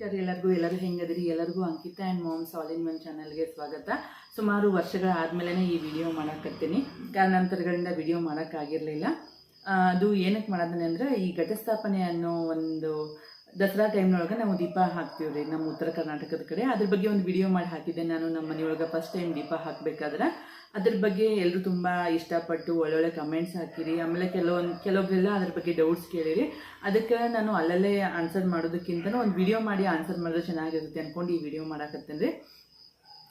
ನಮಸ್ಕಾರ ಎಲ್ಲರಿಗೂ, ಎಲ್ಲರೂ ಹೆಂಗದ್ರಿ ಎಲ್ಲರಿಗೂ Ankita and moms all in one ಚಾನಲ್ಗೆ ಸ್ವಾಗತ. ಸುಮಾರು ವರ್ಷಗಳ ಆದಮೇಲೆ ಈ ವಿಡಿಯೋ ಮಾಡಕತ್ತೀನಿ. ಕಾರಣಾಂತರಗಳಿಂದ ವಿಡಿಯೋ ಮಾಡೋಕ್ಕಾಗಿರಲಿಲ್ಲ ಅದು ಏನಕ್ಕೆ ಮಾಡೋದನೆ ಅಂದರೆ ಈ ಘಟಸ್ಥಾಪನೆ ಅನ್ನೋ ಒಂದು ದಸರಾ ಟೈಮ್ನೊಳಗೆ ನಾವು ದೀಪ ಹಾಕ್ತೀವಿ ರೀ ನಮ್ಮ ಉತ್ತರ ಕರ್ನಾಟಕದ ಕಡೆ. ಅದ್ರ ಬಗ್ಗೆ ಒಂದು ವಿಡಿಯೋ ಮಾಡಿ ಹಾಕಿದ್ದೆ. ನಾನು ನಮ್ಮ ಮನೆಯೊಳಗೆ ಫಸ್ಟ್ ಟೈಮ್ ದೀಪ ಹಾಕಬೇಕಾದ್ರೆ. ಅದ್ರ ಬಗ್ಗೆ ಎಲ್ಲರೂ ತುಂಬ ಇಷ್ಟಪಟ್ಟು ಒಳ್ಳೊಳ್ಳೆ ಕಮೆಂಟ್ಸ್ ಹಾಕಿರಿ. ಆಮೇಲೆ ಕೆಲವೊಂದು ಕೆಲವೊಬ್ಬರೆಲ್ಲ ಅದ್ರ ಬಗ್ಗೆ ಡೌಟ್ಸ್ ಕೇಳಿರಿ. ಅದಕ್ಕೆ ನಾನು ಅಲ್ಲಲ್ಲೇ ಆನ್ಸರ್ ಮಾಡೋದಕ್ಕಿಂತ ಒಂದು ವಿಡಿಯೋ ಮಾಡಿ ಆನ್ಸರ್ ಮಾಡಿದ್ರೆ ಚೆನ್ನಾಗಿರುತ್ತೆ ಅಂದ್ಕೊಂಡು ಈ ವಿಡಿಯೋ ಮಾಡಾಕತ್ತೇನೆ ರೀ.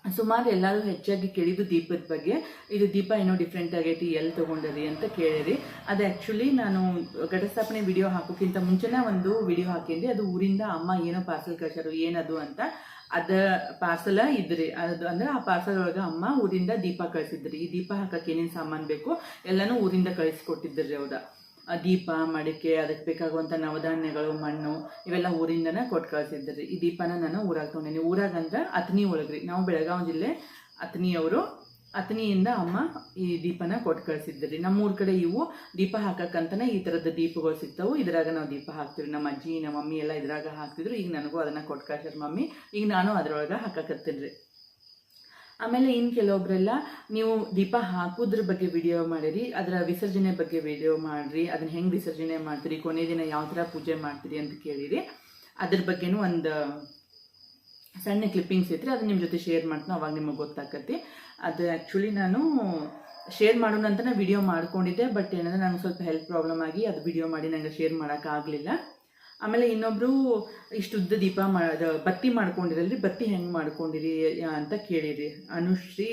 ಸುಮಾರು ಎಲ್ಲರೂ ಹೆಚ್ಚಾಗಿ ಕೇಳಿದ್ದು ದೀಪದ ಬಗ್ಗೆ. ಇದು ದೀಪ ಏನೋ ಡಿಫ್ರೆಂಟ್ ಆಗೈತಿ, ಎಲ್ಲಿ ತೊಗೊಂಡರಿ ಅಂತ ಕೇಳಿರಿ. ಅದು ಆ್ಯಕ್ಚುಲಿ ನಾನು ಘಟಸ್ಥಾಪನೆ ವಿಡಿಯೋ ಹಾಕೋಕ್ಕಿಂತ ಮುಂಚೆನೇ ಒಂದು ವಿಡಿಯೋ ಹಾಕಿದ್ದೆ. ಅದು ಊರಿಂದ ಅಮ್ಮ ಏನೋ ಪಾರ್ಸಲ್ ಕಳ್ಸಾರು ಏನದು ಅಂತ. ಅದ ಪಾರ್ಸಲ ಇದ್ರಿ, ಅದು ಅಂದ್ರೆ ಆ ಪಾರ್ಸಲ್ ಒಳಗೆ ಅಮ್ಮ ಊರಿಂದ ದೀಪ ಕಳಿಸಿದ್ರಿ. ಈ ದೀಪ ಹಾಕಕ್ಕೆ ಏನೇನು ಸಾಮಾನು ಬೇಕು, ಎಲ್ಲನೂ ಊರಿಂದ ಕಳಿಸ್ಕೊಟ್ಟಿದ್ರಿ ಅವ್ರ. ದೀಪ, ಮಡಿಕೆ, ಅದಕ್ಕೆ ಬೇಕಾಗುವಂಥ ನವಧಾನ್ಯಗಳು, ಮಣ್ಣು ಇವೆಲ್ಲ ಊರಿಂದನೇ ಕೊಟ್ಟು ಕಳಿಸಿದ್ರಿ ಈ ದೀಪನ ನಾನು ಊರಾಗ ತೊಗೊಂಡೇನೆ. ಊರಾಗ ಅಂದ್ರೆ ಅತ್ನಿ ಒಳಗ್ರಿ. ನಾವು ಬೆಳಗಾವಿ ಜಿಲ್ಲೆ ಅತ್ನಿಯವರು ಅತ್ನಿಯಿಂದ ಅಮ್ಮ ಈ ದೀಪನ ಕೊಟ್ಟು ನಮ್ಮ ಊರ ಕಡೆ ಇವು ದೀಪ ಹಾಕಕ್ಕಂತನೇ ಈ ಥರದ ದೀಪಗಳು ಸಿಗ್ತಾವೆ. ಇದ್ರಾಗ ನಾವು ದೀಪ ಹಾಕ್ತೀವಿ. ನಮ್ಮ ಅಜ್ಜಿ, ನಮ್ಮ ಮಮ್ಮಿ ಎಲ್ಲ ಇದ್ರಾಗ ಹಾಕ್ತಿದ್ರು. ಈಗ ನನಗೂ ಅದನ್ನು ಕೊಟ್ಟು ಕಳ್ಸ್ಯಾರ ಮಮ್ಮಿ. ಈಗ ನಾನು ಅದರೊಳಗೆ ಹಾಕಕತ್ತೀನಿ ರೀ. ಆಮೇಲೆ ಇನ್ನು ಕೆಲವೊಬ್ರೆಲ್ಲ, ನೀವು ದೀಪ ಹಾಕೋದ್ರ ಬಗ್ಗೆ ವಿಡಿಯೋ ಮಾಡಿರಿ, ಅದರ ವಿಸರ್ಜನೆ ಬಗ್ಗೆ ವಿಡಿಯೋ ಮಾಡಿರಿ ಅದನ್ನ ಹೆಂಗೆ ವಿಸರ್ಜನೆ ಮಾಡ್ತೀರಿ, ಕೊನೆ ದಿನ ಯಾವ ಥರ ಪೂಜೆ ಮಾಡ್ತೀರಿ ಅಂತ ಕೇಳಿರಿ. ಅದ್ರ ಬಗ್ಗೆನೂ ಒಂದು ಸಣ್ಣ ಕ್ಲಿಪ್ಪಿಂಗ್ಸ್ ಇದ್ರೆ ಅದು ನಿಮ್ಮ ಜೊತೆ ಶೇರ್ ಮಾಡ್ತೀನಿ, ಅವಾಗ ನಿಮಗೆ ಗೊತ್ತಾಕತಿ ಅದು ಆ್ಯಕ್ಚುಲಿ ನಾನು ಶೇರ್ ಮಾಡೋಣ ಅಂತಲೇ ವಿಡಿಯೋ ಮಾಡ್ಕೊಂಡಿದ್ದೆ ಬಟ್ ಏನಂದ್ರೆ ನಂಗೆ ಸ್ವಲ್ಪ ಹೆಲ್ತ್ ಪ್ರಾಬ್ಲಮ್ ಆಗಿ ಅದು ವಿಡಿಯೋ ಮಾಡಿ ನಂಗೆ ಶೇರ್ ಮಾಡೋಕ್ಕಾಗಲಿಲ್ಲ ಆಮೇಲೆ ಇನ್ನೊಬ್ರು ಇಷ್ಟುದ್ದ ದೀಪ ಮಾ ಬತ್ತಿ ಮಾಡ್ಕೊಂಡಿರಲ್ರಿ, ಬತ್ತಿ ಹೆಂಗೆ ಮಾಡ್ಕೊಂಡಿರಿ ಅಂತ ಕೇಳಿರಿ. ಅನುಶ್ರೀ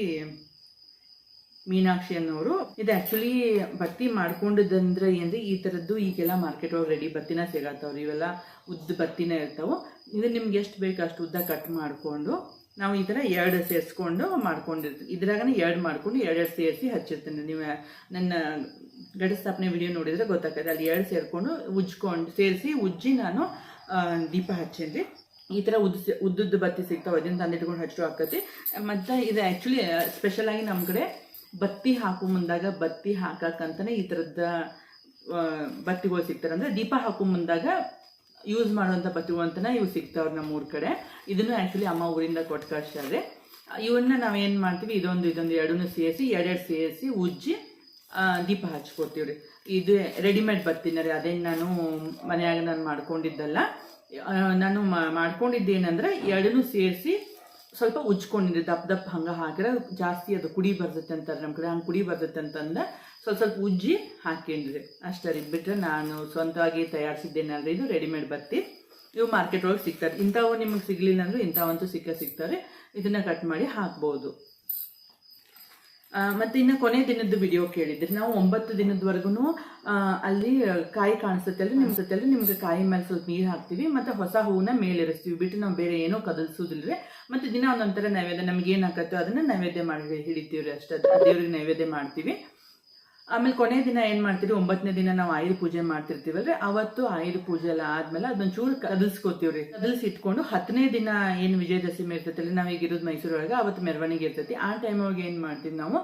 ಮೀನಾಕ್ಷಿ ಅನ್ನೋರು. ಇದು ಆ್ಯಕ್ಚುಲಿ ಬತ್ತಿ ಮಾಡ್ಕೊಂಡಿದ್ದಂದ್ರೆ ಏನ್ರಿ, ಈ ಥರದ್ದು ಈಗೆಲ್ಲ ಮಾರ್ಕೆಟ್ ಒಳಗೆ ರೆಡಿ ಬತ್ತಿನ ಸಿಗತ್ತವ್ರಿ. ಇವೆಲ್ಲ ಉದ್ದ ಬತ್ತಿನ ಇರ್ತಾವೆ. ಇದು ನಿಮ್ಗೆ ಎಷ್ಟು ಬೇಕು ಅಷ್ಟು ಉದ್ದ ಕಟ್ ಮಾಡಿಕೊಂಡು ನಾವು ಈ ಥರ ಎರಡು ಸೇರಿಸ್ಕೊಂಡು ಮಾಡ್ಕೊಂಡಿರ್ತೀವಿ. ಇದ್ರಾಗನೇ ಎರಡು ಮಾಡ್ಕೊಂಡು ಎರಡೆರಡು ಸೇರಿಸಿ ಹಚ್ಚಿರ್ತೀನಿ. ನೀವು ನನ್ನ ಘಟಸ್ಥಾಪನೆ ವಿಡಿಯೋ ನೋಡಿದರೆ ಗೊತ್ತಾಗ್ತದೆ. ಅಲ್ಲಿ ಎರಡು ಸೇರಿಕೊಂಡು ಉಜ್ಕೊಂಡು, ಸೇರಿಸಿ ಉಜ್ಜಿ ನಾನು ದೀಪ ಹಚ್ಚೇನ್ರಿ. ಈ ಥರ ಉದ್ದ ಉದ್ದುದ್ದು ಬತ್ತಿ ಸಿಗ್ತಾವೆ. ಅದನ್ನು ತಂದಿಟ್ಕೊಂಡು ಹಚ್ಚು ಆಕತಿ ಮತ್ತು ಇದು ಆ್ಯಕ್ಚುಲಿ ಸ್ಪೆಷಲಾಗಿ ನಮ್ಮ ಕಡೆ ಬತ್ತಿ ಹಾಕೋ ಮುಂದಾಗ ಬತ್ತಿ ಹಾಕಕ್ಕಂತಲೇ ಈ ಥರದ ಬತ್ತಿಗಳು ಸಿಗ್ತಾರೆ ಅಂದರೆ ದೀಪ ಹಾಕೋ ಮುಂದಾಗ ಯೂಸ್ ಮಾಡುವಂಥ ಪತಿವಂತನ ಇವು ಸಿಗ್ತಾವ್ರು ನಮ್ಮ ಊರ ಕಡೆ. ಇದನ್ನು ಆ್ಯಕ್ಚುಲಿ ಅಮ್ಮ ಊರಿಂದ ಕೊಟ್ಟು ಕಳಿಸ್ತಾರೆ ಇವನ್ನ ನಾವೇನು ಮಾಡ್ತೀವಿ, ಇದೊಂದು ಇದೊಂದು ಎರಡನ್ನೂ ಸೇರಿಸಿ ಎರಡೆರಡು ಸೇರಿಸಿ ಉಜ್ಜಿ ದೀಪ ಹಚ್ಕೊಡ್ತೀವಿ ರೀ ಇದು ರೆಡಿಮೇಡ್ ಬರ್ತೀನಿ ರೀ. ಅದೇನು ನಾನು ಮನೆಯಾಗ ನಾನು ಮಾಡ್ಕೊಂಡಿದ್ದಲ್ಲ ನಾನು ಮಾಡ್ಕೊಂಡಿದ್ದೇನೆಂದ್ರೆ ಎರಡನ್ನೂ ಸೇರಿಸಿ ಸ್ವಲ್ಪ ಉಜ್ಕೊಂಡಿದ್ದೆ. ದಪ್ಪ ದಪ್ಪ ಹಂಗೆ ಹಾಕಿದ್ರೆ ಜಾಸ್ತಿ ಅದು ಕುಡಿ ಬರ್ತೈತೆ ಅಂತಾರೆ ನಮ್ಮ ಕಡೆ. ಹಂಗೆ ಕುಡಿ ಬರ್ತೈತೆ ಅಂತಂದ ಸ್ವಲ್ಪ ಸ್ವಲ್ಪ ಉಜ್ಜಿ ಹಾಕೇನ್ರಿ ಅಷ್ಟೇ ರೀ. ನಾನು ಸ್ವಂತವಾಗಿ ತಯಾರಿಸಿದ್ದೇನಲ್ರಿ ಇದು ರೆಡಿಮೇಡ್ ಬತ್ತಿ. ಇವು ಮಾರ್ಕೆಟ್ ಒಳಗೆ ಸಿಗ್ತಾರೆ. ಇಂಥವು ನಿಮಗೆ ಸಿಗಲಿಲ್ಲ ಅಂದ್ರೆ ಇಂಥವಂತೂ ಸಿಕ್ಕ ಸಿಗ್ತಾರೆ. ಇದನ್ನ ಕಟ್ ಮಾಡಿ ಹಾಕ್ಬೋದು. ಮತ್ತು ಇನ್ನು ಕೊನೆ ದಿನದ ವಿಡಿಯೋ ಕೇಳಿದ್ರಿ. ನಾವು ಒಂಬತ್ತು ದಿನದವರೆಗೂ ಅಲ್ಲಿ ಕಾಯಿ ಕಾಣಿಸುತ್ತೆ ಅಲ್ಲಿ ನಿಮ್ಮ ಸತ್ಯ ಸತ್ತಲ್ಲಿ ನಿಮಗೆ ಕಾಯಿ ಮೇಲೆ ಸ್ವಲ್ಪ ನೀರು ಹಾಕ್ತೀವಿ. ಮತ್ತು ಹೊಸ ಹೂವನ್ನ ಮೇಲಿರಿಸ್ತೀವಿ ಬಿಟ್ಟು ನಾವು ಬೇರೆ ಏನೂ ಕದಲ್ಸೋದಿಲ್ರಿ. ಮತ್ತು ದಿನ ಒಂದೊಂಥರ ನೈವೇದ್ಯ. ನಮ್ಗೆ ಅದನ್ನು ನೈವೇದ್ಯ ಮಾಡಿ ಹಿಡಿತೀವಿ ಅಷ್ಟೇ. ದೇವ್ರಿಗೆ ನೈವೇದ್ಯ ಮಾಡ್ತೀವಿ. ಆಮೇಲೆ ಕೊನೆ ದಿನ ಏನು ಮಾಡ್ತೀವಿ ಒಂಬತ್ತನೇ ದಿನ ನಾವು ಆಯುರ್ ಪೂಜೆ ಮಾಡ್ತಿರ್ತೀವಲ್ರಿ? ಅವತ್ತು ಆಯುಧ ಪೂಜೆ ಎಲ್ಲ ಆದ್ಮೇಲೆ ಅದನ್ನ ಚೂರು ಕದಲ್ಸ್ಕೊತೀವ್ರಿ. ಕದಲ್ಸಿ ಇಟ್ಕೊಂಡು ಹತ್ತನೇ ದಿನ ಏನು ವಿಜಯದಶಮಿ ಇರ್ತೈತಲ್ಲ, ನಾವು ಈಗ ಇರೋದು ಮೈಸೂರೊಳಗೆ, ಅವತ್ತು ಮೆರವಣಿಗೆ ಇರ್ತೈತಿ. ಆ ಟೈಮ್ ಒಳಗೆ ಏನು ಮಾಡ್ತೀವಿ ನಾವು?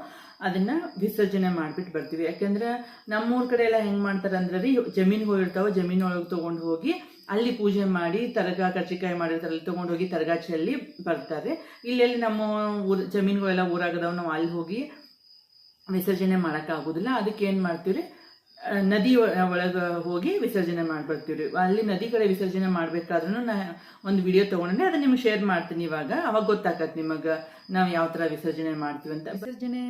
ಅದನ್ನ ವಿಸರ್ಜನೆ ಮಾಡ್ಬಿಟ್ಟು ಬರ್ತೀವಿ. ಯಾಕಂದ್ರೆ ನಮ್ಮೂರ್ ಕಡೆ ಎಲ್ಲ ಹೆಂಗ್ ಮಾಡ್ತಾರೆ ಅಂದ್ರೆ ರೀ ಜಮೀನ್ ಹೋಗಿರ್ತಾವ ಜಮೀನ್ ಒಳಗೆ ತಗೊಂಡು ಹೋಗಿ ಅಲ್ಲಿ ಪೂಜೆ ಮಾಡಿ ತರಗ, ಕರ್ಚಿಕಾಯಿ ಮಾಡಿರ್ತಾರೆ, ಅಲ್ಲಿ ತಗೊಂಡು ಹೋಗಿ ತರಗ ಬರ್ತಾರೆ. ಇಲ್ಲೆಲ್ಲಿ ನಮ್ಮ ಊರ್ ಜಮೀನುಗಳೆಲ್ಲ ಊರಾಗದವ್, ನಾವು ಅಲ್ಲಿ ಹೋಗಿ ವಿಸರ್ಜನೆ ಮಾಡೋಕ್ಕಾಗೋದಿಲ್ಲ. ಅದಕ್ಕೆ ಏನು ಮಾಡ್ತೀವ್ರಿ? ನದಿ ಒಳಗೆ ಹೋಗಿ ವಿಸರ್ಜನೆ ಮಾಡಿಬರ್ತೀವ್ರಿ. ಅಲ್ಲಿ ನದಿ ಕಡೆ ವಿಸರ್ಜನೆ ಮಾಡ್ಬೇಕಾದ್ರೂ ನಾ ಒಂದು ವಿಡಿಯೋ ತೊಗೊಂಡೆ ಅದನ್ನ ನಿಮ್ಗೆ ಶೇರ್ ಮಾಡ್ತೀನಿ ಇವಾಗ. ಅವಾಗ ಗೊತ್ತಾಗತ್ತೆ ನಿಮಗೆ ನಾವು ಯಾವ ಥರ ವಿಸರ್ಜನೆ ಮಾಡ್ತೀವಿ ಅಂತ. ವಿಸರ್ಜನೆ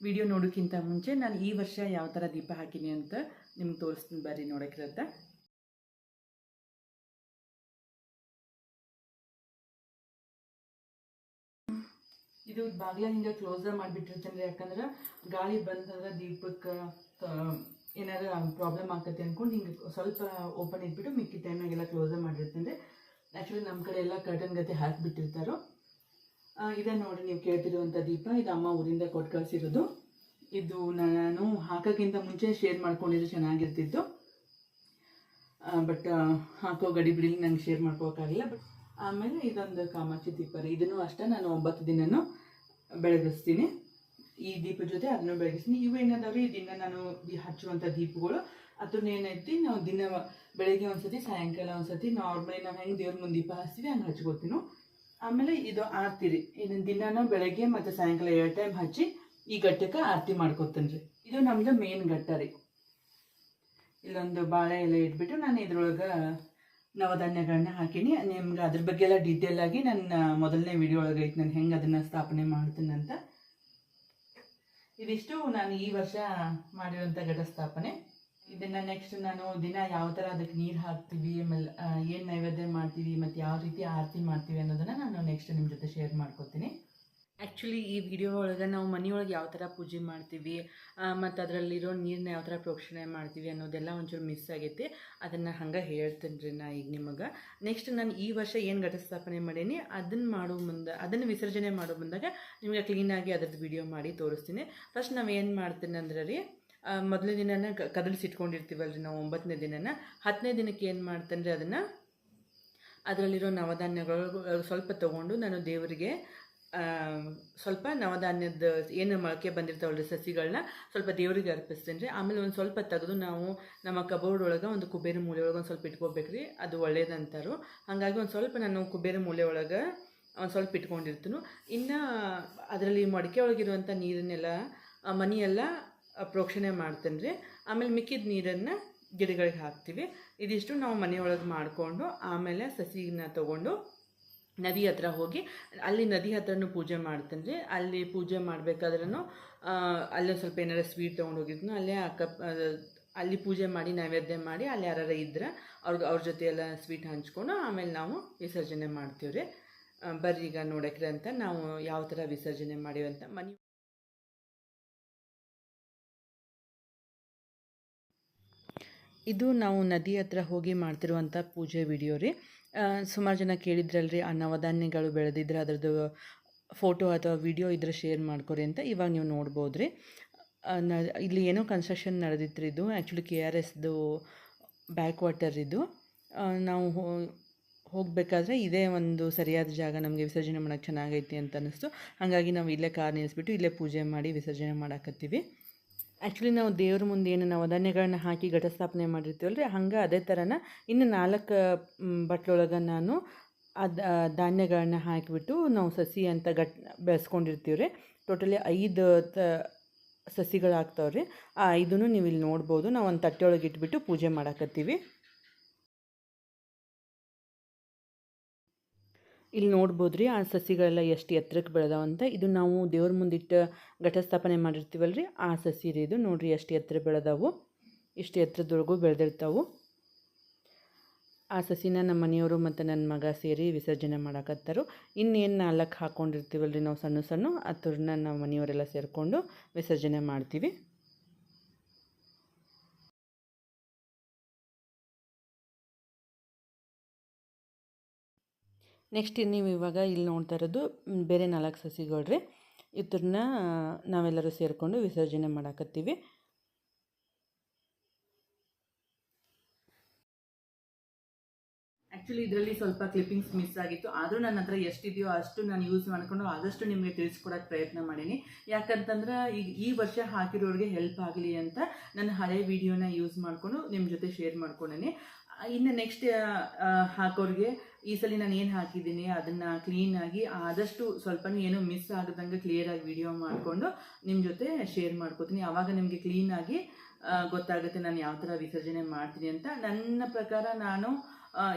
ವಿಡಿಯೋ ನೋಡೋಕ್ಕಿಂತ ಮುಂಚೆ ನಾನು ಈ ವರ್ಷ ಯಾವ ಥರ ದೀಪ ಹಾಕಿನಿ ಅಂತ ನಿಮ್ಗೆ ತೋರಿಸ್ತೀನಿ ಬರ್ರಿ ನೋಡೋಕ್ಕಿರತ್ತೆ. ಇದು ಬಾಗ್ಲ ಹಿಂಗೆ ಕ್ಲೋಸ್ ಮಾಡಿಬಿಟ್ಟಿರ್ತೇನೆ ಯಾಕಂದ್ರೆ ಗಾಳಿ ಬಂತಂದ್ರೆ ದೀಪಕ್ಕೆ ಏನಾದ್ರು ಪ್ರಾಬ್ಲಮ್ ಆಗ್ತೈತೆ ಅಂದ್ಕೊಂಡು ಹಿಂಗೆ ಸ್ವಲ್ಪ ಓಪನ್ ಇಟ್ಬಿಟ್ಟು ಮಿಕ್ಕಿ ಟೈಮ್ನಾಗೆಲ್ಲ ಕ್ಲೋಸ್ ಮಾಡಿರ್ತೀನಿ ಆ್ಯಕ್ಚುಲಿ ನಮ್ಮ ಕಡೆ ಎಲ್ಲ ಕರ್ಟನ್ ಗತೆ ಹಾಕಿಬಿಟ್ಟಿರ್ತಾರೋ ಇದೇ ನೋಡಿ ನೀವು ಕೇಳ್ತಿರುವಂಥ ದೀಪ. ಇದು ಅಮ್ಮ ಊರಿಂದ ಕೊಟ್ಟು ಕಳಿಸಿರೋದು. ಇದು ನಾನು ಹಾಕೋಕ್ಕಿಂತ ಮುಂಚೆ ಶೇರ್ ಮಾಡ್ಕೊಂಡಿದ್ದು ಚೆನ್ನಾಗಿರ್ತಿತ್ತು. ಬಟ್ ಹಾಕೋ ಗಡಿ ಬಿಡಿಲಿ ನಂಗೆ ಶೇರ್ ಮಾಡ್ಕೋಕ್ಕಾಗಿಲ್ಲ ಬಟ್ ಆಮೇಲೆ ಇದೊಂದು ಕಾಮಾಕ್ಷಿ ದೀಪ ರೀ. ಇದನ್ನು ಅಷ್ಟೇ ನಾನು ಒಂಬತ್ತು ದಿನನೂ ಬೆಳಗಿಸ್ತೀನಿ. ಈ ದೀಪ ಜೊತೆ ಅದನ್ನು ಬೆಳಗಿಸ್ತೀನಿ. ಇವು ಏನದಾವ್ರಿ ದಿನ ನಾನು ಹಚ್ಚುವಂಥ ದೀಪಗಳು. ಅದನ್ನ ಏನೈತಿ ನಾವು ದಿನ ಬೆಳಗ್ಗೆ ಒಂದ್ಸತಿ, ಸಾಯಂಕಾಲ ಒಂದ್ಸತಿ, ನಾರ್ಮಲಿ ನಾವು ಹೆಂಗೆ ದೇವ್ರ ಮುಂದೆ ದೀಪ ಹಚ್ತೀವಿ, ಹಂಗೆ ಹಚ್ಕೋತೀನಿ ಆಮೇಲೆ ಇದು ಆರ್ತಿರಿ. ರೀ ಇದನ್ನ ದಿನಾನು ಬೆಳಗ್ಗೆ ಮತ್ತು ಸಾಯಂಕಾಲ ಎರಡು ಟೈಮ್ ಹಚ್ಚಿ ಈ ಘಟ್ಟಕ್ಕೆ ಆರತಿ ಮಾಡ್ಕೊತೀನಿ ರೀ. ಇದು ನಮ್ದು ಮೇನ್ ಘಟ್ಟ ರೀ. ಇಲ್ಲೊಂದು ಬಾಳೆ ಎಲೆ ಇಟ್ಬಿಟ್ಟು ನಾನು ಇದ್ರೊಳಗೆ ನವಧಾನ್ಯಗಳನ್ನ ಹಾಕೀನಿ. ನಿಮ್ಗೆ ಅದ್ರ ಬಗ್ಗೆ ಎಲ್ಲ ಡೀಟೇಲ್ ಆಗಿ ನನ್ನ ಮೊದಲನೇ ವಿಡಿಯೋ ಒಳಗೆ ಐತೆ. ನಾನು ಹೆಂಗೆ ಅದನ್ನು ಸ್ಥಾಪನೆ ಮಾಡ್ತೀನಿ ಅಂತ ಇದಿಷ್ಟು ನಾನು ಈ ವರ್ಷ ಮಾಡಿರುವಂಥ ಘಟ ಸ್ಥಾಪನೆ. ಇದನ್ನು ನೆಕ್ಸ್ಟ್ ನಾನು ದಿನ ಯಾವ ಥರ ಅದಕ್ಕೆ ನೀರು ಹಾಕ್ತೀವಿ, ಆಮೇಲೆ ಏನು ನೈವೇದ್ಯ ಮಾಡ್ತೀವಿ, ಮತ್ತು ಯಾವ ರೀತಿ ಆರತಿ ಮಾಡ್ತೀವಿ ಅನ್ನೋದನ್ನು ನಾನು ನೆಕ್ಸ್ಟ್ ನಿಮ್ಮ ಜೊತೆ ಶೇರ್ ಮಾಡ್ಕೊತೀನಿ. ಆ್ಯಕ್ಚುಲಿ ಈ ವಿಡಿಯೋ ಒಳಗೆ ನಾವು ಮನೆಯೊಳಗೆ ಯಾವ ಥರ ಪೂಜೆ ಮಾಡ್ತೀವಿ ಮತ್ತು ಅದರಲ್ಲಿರೋ ನೀರನ್ನ ಯಾವ ಥರ ಪ್ರೋಕ್ಷಣೆ ಮಾಡ್ತೀವಿ ಅನ್ನೋದೆಲ್ಲ ಒಂಚೂರು ಮಿಸ್ ಆಗೈತಿ. ಅದನ್ನು ಹಂಗೆ ಹೇಳ್ತೀನಿ ರೀ ನಾ ಈಗ ನಿಮಗೆ. ನೆಕ್ಸ್ಟ್ ನಾನು ಈ ವರ್ಷ ಏನು ಘಟಸ್ಥಾಪನೆ ಮಾಡೀನಿ ಅದನ್ನು ಮಾಡೋ ಮುಂದೆ, ಅದನ್ನು ವಿಸರ್ಜನೆ ಮಾಡೋ ಬಂದಾಗ ನಿಮಗೆ ಕ್ಲೀನಾಗಿ ಅದ್ರದ್ದು ವಿಡಿಯೋ ಮಾಡಿ ತೋರಿಸ್ತೀನಿ. ಫಸ್ಟ್ ನಾವು ಏನು ಮಾಡ್ತೀನಿ ಅಂದ್ರೆ ರೀ ಮೊದಲನೇ ದಿನನ ಕ- ಕದಲಿಸಿಟ್ಕೊಂಡಿರ್ತೀವಲ್ಲ ರೀ ನಾವು ಒಂಬತ್ತನೇ ದಿನನ. ಹತ್ತನೇ ದಿನಕ್ಕೆ ಏನು ಮಾಡ್ತೇನೆ ರೀ ಅದನ್ನು? ಅದರಲ್ಲಿರೋ ನವಧಾನ್ಯಗಳು ಸ್ವಲ್ಪ ತೊಗೊಂಡು ನಾನು ದೇವರಿಗೆ ಸ್ವಲ್ಪ ನವಧಾನ್ಯದ ಏನು ಮೊಳಕೆ ಬಂದಿರ್ತಾವಲ್ಲ ಸಸಿಗಳನ್ನ ಸ್ವಲ್ಪ ದೇವರಿಗೆ ಅರ್ಪಿಸ್ತೀನಿ ರೀ ಆಮೇಲೆ ಒಂದು ಸ್ವಲ್ಪ ತೆಗೆದು ನಾವು ನಮ್ಮ ಕಬೋರ್ಡ್ ಒಳಗೆ ಒಂದು ಕುಬೇರ ಮೂಲೆ ಒಳಗೆ ಒಂದು ಸ್ವಲ್ಪ ಇಟ್ಕೋಬೇಕು ರೀ ಅದು ಒಳ್ಳೇದಂತಾರು. ಹಾಗಾಗಿ ಒಂದು ಸ್ವಲ್ಪ ನಾನು ಕುಬೇರ ಮೂಲೆ ಒಳಗೆ ಒಂದು ಸ್ವಲ್ಪ ಇಟ್ಕೊಂಡಿರ್ತೀನಿ. ಇನ್ನು ಅದರಲ್ಲಿ ಮಡಿಕೆ ಒಳಗಿರುವಂಥ ನೀರನ್ನೆಲ್ಲ ಮನೆಯೆಲ್ಲ ಪ್ರೋಕ್ಷಣೆ ಮಾಡ್ತೇನೆ ರೀ ಆಮೇಲೆ ಮಿಕ್ಕಿದ ನೀರನ್ನು ಗಿಡಗಳಿಗೆ ಹಾಕ್ತೀವಿ. ಇದಿಷ್ಟು ನಾವು ಮನೆಯೊಳಗೆ ಮಾಡಿಕೊಂಡು ಆಮೇಲೆ ಸಸಿನ ತೊಗೊಂಡು ನದಿ ಹತ್ರ ಹೋಗಿ, ಅಲ್ಲಿ ನದಿ ಹತ್ರನೂ ಪೂಜೆ ಮಾಡ್ತೇನೆ ರೀ ಅಲ್ಲಿ ಪೂಜೆ ಮಾಡಬೇಕಾದ್ರೂ ಅಲ್ಲೇ ಸ್ವಲ್ಪ ಏನಾರ ಸ್ವೀಟ್ ತೊಗೊಂಡೋಗಿದ್ನು, ಅಲ್ಲೇ ಅಕ್ಕ ಅಲ್ಲಿ ಪೂಜೆ ಮಾಡಿ, ನೈವೇದ್ಯ ಮಾಡಿ, ಅಲ್ಲಿ ಯಾರು ಇದ್ರೆ, ಅವ್ರಿಗೆ, ಅವ್ರ ಜೊತೆ ಎಲ್ಲ ಸ್ವೀಟ್ ಹಂಚ್ಕೊಂಡು ಆಮೇಲೆ ನಾವು ವಿಸರ್ಜನೆ ಮಾಡ್ತೀವಿ ರೀ. ಬರ್ರಿ ಈಗ ನೋಡಕ್ರೆ ಅಂತ ನಾವು ಯಾವ ಥರ ವಿಸರ್ಜನೆ ಮಾಡೀವಿ ಅಂತ ಮನೆ ಇದು ನಾವು ನದಿ ಹತ್ರ ಹೋಗಿ ಮಾಡ್ತಿರುವಂಥ ಪೂಜೆ ವಿಡಿಯೋ ರೀ. ಸುಮಾರು ಜನ ಕೇಳಿದ್ರಲ್ರಿ ಆ ನವಧಾನ್ಯಗಳು ಬೆಳೆದಿದ್ರೆ ಅದರದ್ದು ಫೋಟೋ ಅಥವಾ ವಿಡಿಯೋ ಇದ್ರೆ ಶೇರ್ ಮಾಡ್ಕೊರಿ ಅಂತ ಇವಾಗ ನೀವು ನೋಡ್ಬೋದು ರೀ ನ, ಇಲ್ಲಿ ಏನೋ ಕನ್ಸ್ಟ್ರಕ್ಷನ್ ನಡೆದಿತ್ತು ಇದು. ಆ್ಯಕ್ಚುಲಿ ಕೆ ಆರ್ ಎಸ್ದು ಬ್ಯಾಕ್ ವಾಟರ್ ಇದು ನಾವು ಹೋ- ಹೋಗಬೇಕಾದ್ರೆ ಇದೇ ಒಂದು ಸರಿಯಾದ ಜಾಗ ನಮಗೆ ವಿಸರ್ಜನೆ ಮಾಡೋಕ್ಕೆ ಚೆನ್ನಾಗೈತಿ ಅಂತ ಅನ್ನಿಸ್ತು. ಹಾಗಾಗಿ ನಾವು ಇಲ್ಲೇ ಕಾರ್ ನಿಲ್ಲಿಸ್ಬಿಟ್ಟು ಇಲ್ಲೇ ಪೂಜೆ ಮಾಡಿ ವಿಸರ್ಜನೆ ಮಾಡಾಕತ್ತೀವಿ. ಆ್ಯಕ್ಚುಲಿ ನಾವು ದೇವ್ರ ಮುಂದೆ ಏನು ನಾವು ಅದನ್ನೆಗಳನ್ನ ಹಾಕಿ ಘಟಸ್ಥಾಪನೆ ಮಾಡಿರ್ತೀವಲ್ಲ ರೀ ಹಂಗೆ ಅದೇ ಥರನ ಇನ್ನು ನಾಲ್ಕು ಬಟ್ಲೊಳಗೆ ನಾನು ಅದು ಧಾನ್ಯಗಳನ್ನ ಹಾಕಿಬಿಟ್ಟು ನಾವು ಸಸಿ ಅಂತ ಗಟ್ ಬೆಳೆಸ್ಕೊಂಡಿರ್ತೀವಿ ರೀ ಟೋಟಲಿ ಐದು, ತ, ಸಸಿಗಳಾಗ್ತಾವ್ರಿ. ಆ ಐದನ್ನು ನೀವು ಇಲ್ಲಿ ನೋಡ್ಬೋದು. ನಾವು ಒಂದು ತಟ್ಟೆಯೊಳಗೆ ಇಟ್ಬಿಟ್ಟು ಪೂಜೆ ಮಾಡಾಕತ್ತೀವಿ. ಇಲ್ಲಿ ನೋಡ್ಬೋದು ರೀ ಆ ಸಸಿಗಳೆಲ್ಲ ಎಷ್ಟು ಎತ್ತರಕ್ಕೆ ಬೆಳೆದಾವಂತ ಇದು ನಾವು ದೇವ್ರ ಮುಂದಿಟ್ಟು ಘಟಸ್ಥಾಪನೆ ಮಾಡಿರ್ತೀವಲ್ಲ ರೀ ಆ ಸಸಿ ರೀ ಇದು. ನೋಡಿರಿ ಎಷ್ಟು ಎತ್ತರ ಬೆಳೆದಾವು, ಇಷ್ಟು ಎತ್ತರದೊಳಗೂ ಬೆಳೆದಿರ್ತಾವು. ಆ ಸಸಿನ ನಮ್ಮ ಮನೆಯವರು ಮತ್ತು ನನ್ನ ಮಗ ಸೇರಿ ವಿಸರ್ಜನೆ ಮಾಡಾಕತ್ತಾರು. ಇನ್ನೇನು ನಾಲ್ಕು ಹಾಕ್ಕೊಂಡಿರ್ತೀವಲ್ಲ ರೀ ನಾವು ಸಣ್ಣ ಸಣ್ಣ ಅದನ್ನ ನಾವು ಮನೆಯವರೆಲ್ಲ ಸೇರಿಕೊಂಡು ವಿಸರ್ಜನೆ ಮಾಡ್ತೀವಿ. ನೆಕ್ಸ್ಟ್ ನೀವು ಇವಾಗ ಇಲ್ಲಿ ನೋಡ್ತಾ ಇರೋದು ಬೇರೆ ನಾಲ್ಕು ಸಸಿಗಳು ರೀ ಇದ್ರನ್ನ ನಾವೆಲ್ಲರೂ ಸೇರಿಕೊಂಡು ವಿಸರ್ಜನೆ ಮಾಡಾಕತ್ತೀವಿ. ಆ್ಯಕ್ಚುಲಿ ಇದರಲ್ಲಿ ಸ್ವಲ್ಪ ಕ್ಲಿಪ್ಪಿಂಗ್ಸ್ ಮಿಸ್ ಆಗಿತ್ತು. ಆದರೂ ನನ್ನ ಹತ್ರ ಎಷ್ಟಿದೆಯೋ ಅಷ್ಟು ನಾನು ಯೂಸ್ ಮಾಡ್ಕೊಂಡು ಆದಷ್ಟು ನಿಮಗೆ ತಿಳಿಸ್ಕೊಡೋಕ್ಕೆ ಪ್ರಯತ್ನ ಮಾಡೀನಿ. ಯಾಕಂತಂದ್ರೆ ಈಗ ಈ ವರ್ಷ ಹಾಕಿರೋರಿಗೆ ಹೆಲ್ಪ್ ಆಗಲಿ ಅಂತ ನನ್ನ ಹಳೆ ವಿಡಿಯೋನ ಯೂಸ್ ಮಾಡಿಕೊಂಡು ನಿಮ್ಮ ಜೊತೆ ಶೇರ್ ಮಾಡ್ಕೊಂಡೇನೆ. ಇನ್ನು ನೆಕ್ಸ್ಟ್ ಹಾಕೋರಿಗೆ ಈ ಸಲ ನಾನು ಏನು ಹಾಕಿದ್ದೀನಿ ಅದನ್ನು ಕ್ಲೀನಾಗಿ ಆದಷ್ಟು ಸ್ವಲ್ಪನೂ ಏನು ಮಿಸ್ ಆಗದಂಗೆ ಕ್ಲಿಯರಾಗಿ ವಿಡಿಯೋ ಮಾಡಿಕೊಂಡು ನಿಮ್ಮ ಜೊತೆ ಶೇರ್ ಮಾಡ್ಕೋತೀನಿ. ಆವಾಗ ನಿಮಗೆ ಕ್ಲೀನಾಗಿ ಗೊತ್ತಾಗುತ್ತೆ ನಾನು ಯಾವ ಥರ ವಿಸರ್ಜನೆ ಮಾಡ್ತೀನಿ ಅಂತ. ನನ್ನ ಪ್ರಕಾರ ನಾನು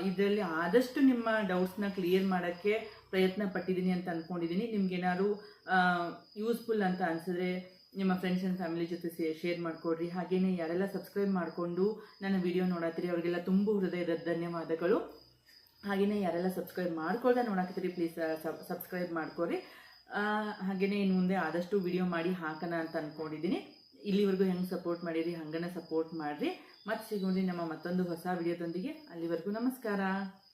ಇದರಲ್ಲಿ ಆದಷ್ಟು ನಿಮ್ಮ ಡೌಟ್ಸ್ನ ಕ್ಲಿಯರ್ ಮಾಡೋಕ್ಕೆ ಪ್ರಯತ್ನ ಪಟ್ಟಿದ್ದೀನಿ ಅಂತ ಅಂದ್ಕೊಂಡಿದ್ದೀನಿ ನಿಮ್ಗೇನಾದ್ರು ಯೂಸ್ಫುಲ್ ಅಂತ ಅನಿಸಿದ್ರೆ ನಿಮ್ಮ ಫ್ರೆಂಡ್ಸ್ ಆ್ಯಂಡ್ ಫ್ಯಾಮಿಲಿ ಜೊತೆ ಶೇರ್ ಮಾಡಿಕೊಡ್ರಿ. ಹಾಗೆಯೇ ಯಾರೆಲ್ಲ ಸಬ್ಸ್ಕ್ರೈಬ್ ಮಾಡಿಕೊಂಡು ನನ್ನ ವಿಡಿಯೋ ನೋಡತ್ತೀರಿ, ಅವರಿಗೆಲ್ಲ ತುಂಬ ಹೃದಯದ ಧನ್ಯವಾದಗಳು. ಹಾಗೆಯೇ ಯಾರೆಲ್ಲ ಸಬ್ಸ್ಕ್ರೈಬ್ ಮಾಡ್ಕೊಳ್ದೆ ನೋಡಾಕತ್ತೀರಿ ಪ್ಲೀಸ್ ಸಬ್ಸ್ಕ್ರೈಬ್ ಮಾಡ್ಕೊರಿ ಹಾಗೆಯೇ ಇನ್ನು ಮುಂದೆ ಆದಷ್ಟು ವಿಡಿಯೋ ಮಾಡಿ ಹಾಕೋಣ ಅಂತ ಅಂದ್ಕೊಂಡಿದ್ದೀನಿ ಇಲ್ಲಿವರೆಗೂ ಹೆಂಗೆ ಸಪೋರ್ಟ್ ಮಾಡಿರಿ, ಹಂಗನ ಸಪೋರ್ಟ್ ಮಾಡಿರಿ. ಮತ್ತೆ ಸಿಗೋಣ್ರಿ ನಮ್ಮ ಮತ್ತೊಂದು ಹೊಸ ವಿಡಿಯೋದೊಂದಿಗೆ ಅಲ್ಲಿವರೆಗೂ ನಮಸ್ಕಾರ.